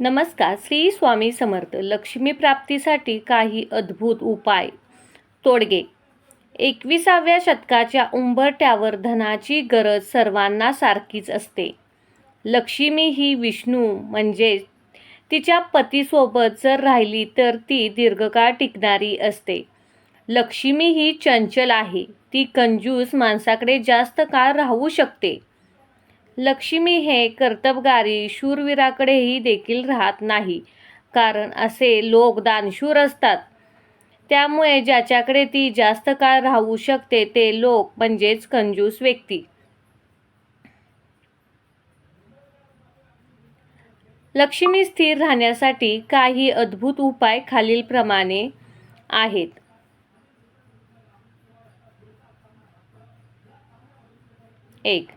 नमस्कार श्री स्वामी समर्थ. लक्ष्मी प्राप्तीसाठी काही अद्भुत उपाय. तोडगे. एकविसाव्या शतकाच्या उंबरट्यावर धनाची गरज सर्वांना सारखीच असते. लक्ष्मी ही विष्णू म्हणजे तिच्या पतीसोबत जर राहिली तर ती दीर्घकाळ टिकणारी असते. लक्ष्मी ही चंचल आहे. ती कंजूस माणसाकडे जास्त काळ राहू शकते. लक्ष्मी हे कर्तबगारी शूरवीराकडेही देखील राहत नाही. कारण असे लोक दानशूर असतात. त्यामुळे ज्याच्याकडे ती जास्त काळ राहू शकते ते लोक म्हणजेच कंजूस व्यक्ती. लक्ष्मी स्थिर राहण्यासाठी काही अद्भुत उपाय खालीलप्रमाणे आहेत. एक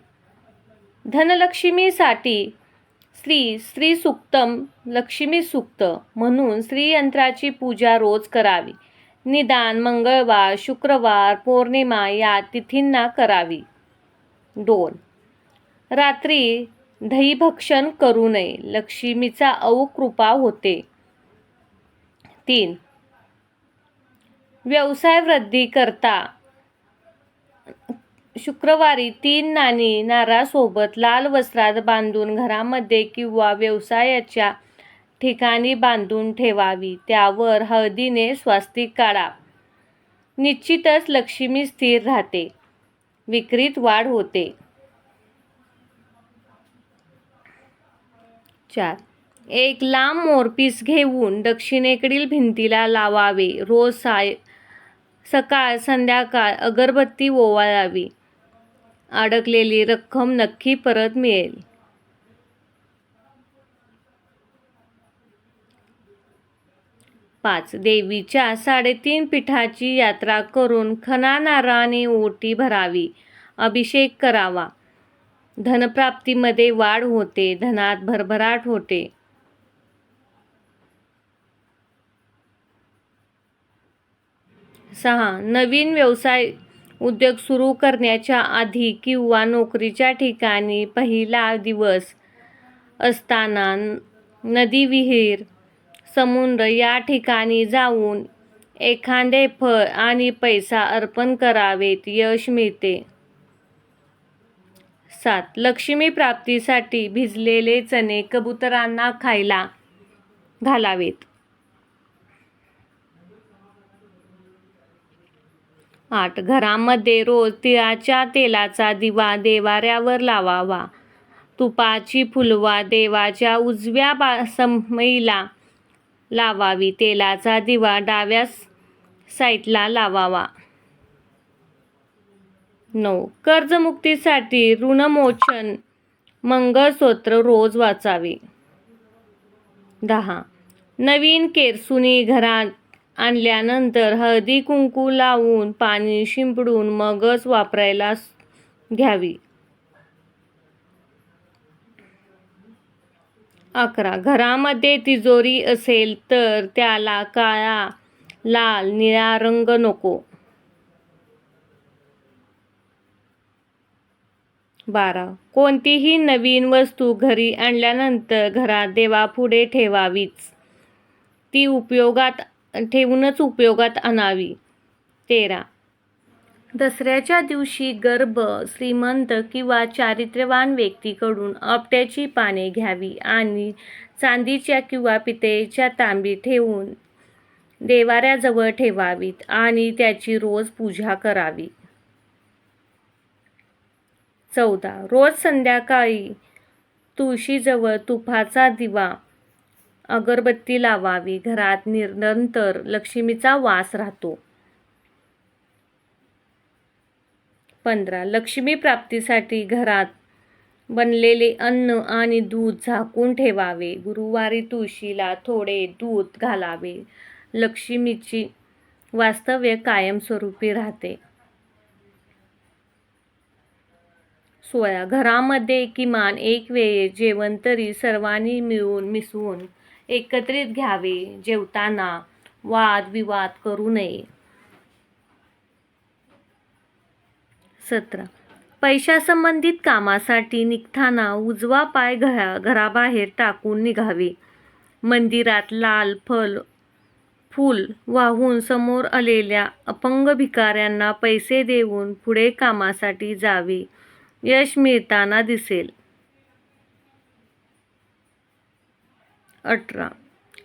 धनलक्ष्मीसाठी श्री स्त्री सुक्तम लक्ष्मी सुक्त म्हणून श्रीयंत्राची पूजा रोज करावी. निदान मंगळवार शुक्रवार पौर्णिमा या तिथींना करावी. दोन. रात्री दहीभक्षण करू नये. लक्ष्मीचा अवकृपा होते. तीन. व्यवसाय वृद्धी करता. शुक्रवारी तीन नाणी नारासोबत लाल वस्त्रात बांधून घरामध्ये किंवा व्यवसायाच्या ठिकाणी बांधून ठेवावी. त्यावर हळदीने स्वास्तिक काढा. निश्चितच लक्ष्मी स्थिर राहते. विक्रीत वाढ होते. चार. एक लांब मोरपीस घेऊन दक्षिणेकडील भिंतीला लावावे. रोज साय सकाळ संध्याकाळ अगरबत्ती ओवाळावी. अडकलेली रक्कम नक्की परत मिळेल. पाच. देवीच्या साडेतीन पीठाची यात्रा करून खना नारळाने ओटी भरावी. अभिषेक करावा. धनप्राप्तीमध्ये वाढ होते. धनात भरभराट होते. सहा. नवीन व्यवसाय उद्योग सुरू करण्याच्या आधी किंवा नोकरीच्या ठिकाणी पहिला दिवस असताना नदी विहीर समुद्र या ठिकाणी जाऊन एखादे फळ आणि पैसा अर्पण करावेत यश मिळते. सात. लक्ष्मी प्राप्तीसाठी भिजलेले चणे कबुतरांना खायला घालावेत. आठ. घरामध्ये रोज तिळाच्या तेलाचा दिवा देवाऱ्यावर लावावा. तुपाची फुलवा देवाच्या उजव्या बा समईला लावावी. तेलाचा दिवा डाव्या साईटला लावावा. नऊ. कर्जमुक्तीसाठी ऋणमोचन मंगळसूत्र रोज वाचावे. दहा. नवीन केरसुनी घरात आणल्यानंतर हळदी कुंकू लावून पाणी शिंपडून मगच वापरायला घ्यावी. अकरा. घरामध्ये तिजोरी असेल तर त्याला काळा लाल निळा रंग नको. बारा. कोणतीही नवीन वस्तू घरी आणल्यानंतर घरात देवापुढे ठेवावीच. ती उपयोगात ठेवूनच उपयोगात आणावी. तेरा. दसऱ्याच्या दिवशी गर्भ श्रीमंत किंवा चारित्र्यवान व्यक्तीकडून आपट्याची पाने घ्यावी आणि चांदीच्या किंवा पितळेच्या तांबी ठेवून देवाऱ्याजवळ ठेवावीत आणि त्याची रोज पूजा करावी. चौदा. रोज संध्याकाळी तुळशीजवळ तुपाचा दिवा अगरबत्ती लावावी. घरात निरंतर लक्ष्मीचा वास राहतो. पंधरा. लक्ष्मी प्राप्तीसाठी घरात बनलेले अन्न आणि दूध झाकून ठेवावे. गुरुवारी तुळशीला थोडे दूध घालावे. लक्ष्मीची वास्तव्य कायमस्वरूपी राहते. सोळा. घरामध्ये किमान एक वेळे जेवण तरी सर्वांनी मिळून मिसळून एकत्रित घ्यावे जेवताना वाद विवाद करू नये. सतरा. पैशासंबंधित कामासाठी निघताना उजवा पाय घरा घराबाहेर टाकून निघावे. मंदिरात लाल फल फूल वाहून समोर आलेल्या अपंग भिकाऱ्यांना पैसे देऊन पुढे कामासाठी जावे. यश मिळताना दिसेल. अठरा.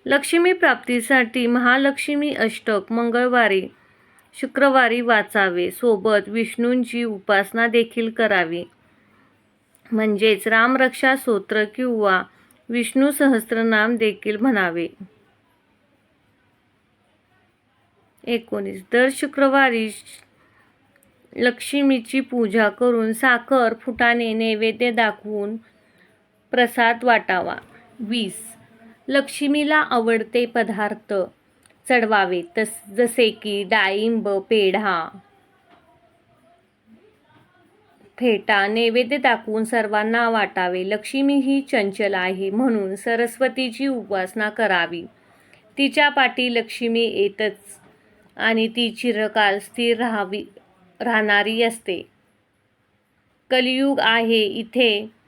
लक्ष्मी प्राप्तीसाठी महालक्ष्मी अष्टक मंगळवारी शुक्रवारी वाचावे. सोबत विष्णूंची उपासना देखील करावी. म्हणजेच रामरक्षा स्तोत्र किंवा विष्णू सहस्रनाम देखील म्हणावे. एकोणीस. दर शुक्रवारी लक्ष्मीची पूजा करून साखर फुटाने नैवेद्य दाखवून प्रसाद वाटावा. वीस. लक्ष्मीला आवडते पदार्थ चढवावे तस जसे की डाळिंब पेढा. फेटा नैवेद्य दाखवून सर्वांना वाटावे. लक्ष्मी ही चंचल आहे म्हणून सरस्वतीची उपासना करावी. तिच्या पाठी लक्ष्मी येतच आणि ती चिरकाल स्थिर राहावी राहणारी असते. कलियुग आहे इथे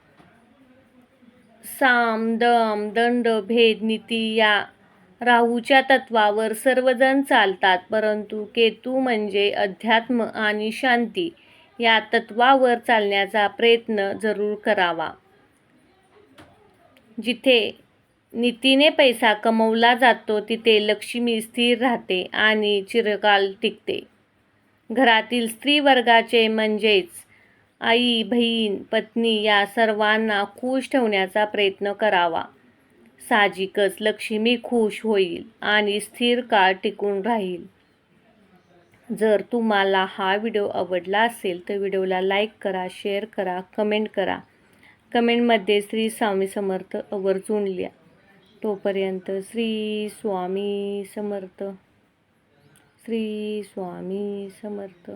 साम दम दंड भेद नीती या राहूच्या तत्वावर सर्वजण चालतात परंतु केतू म्हणजे अध्यात्म आणि शांती या तत्वावर चालण्याचा प्रयत्न जरूर करावा. जिथे नीतीने पैसा कमवला जातो तिथे लक्ष्मी स्थिर राहते आणि चिरकाल टिकते. घरातील स्त्री वर्गाचे म्हणजेच आई बहीण पत्नी या सर्वांना खुश ठेवण्याचा प्रयत्न करावा. साहजिकच लक्ष्मी खुश होईल आणि स्थिर काळ टिकून राहील. जर तुम्हाला हा व्हिडिओ आवडला असेल तर व्हिडिओला लाईक करा शेअर करा कमेंट करा. कमेंटमध्ये श्री स्वामी समर्थ आवर्जून लिहा. तोपर्यंत श्री स्वामी समर्थ. श्री स्वामी समर्थ.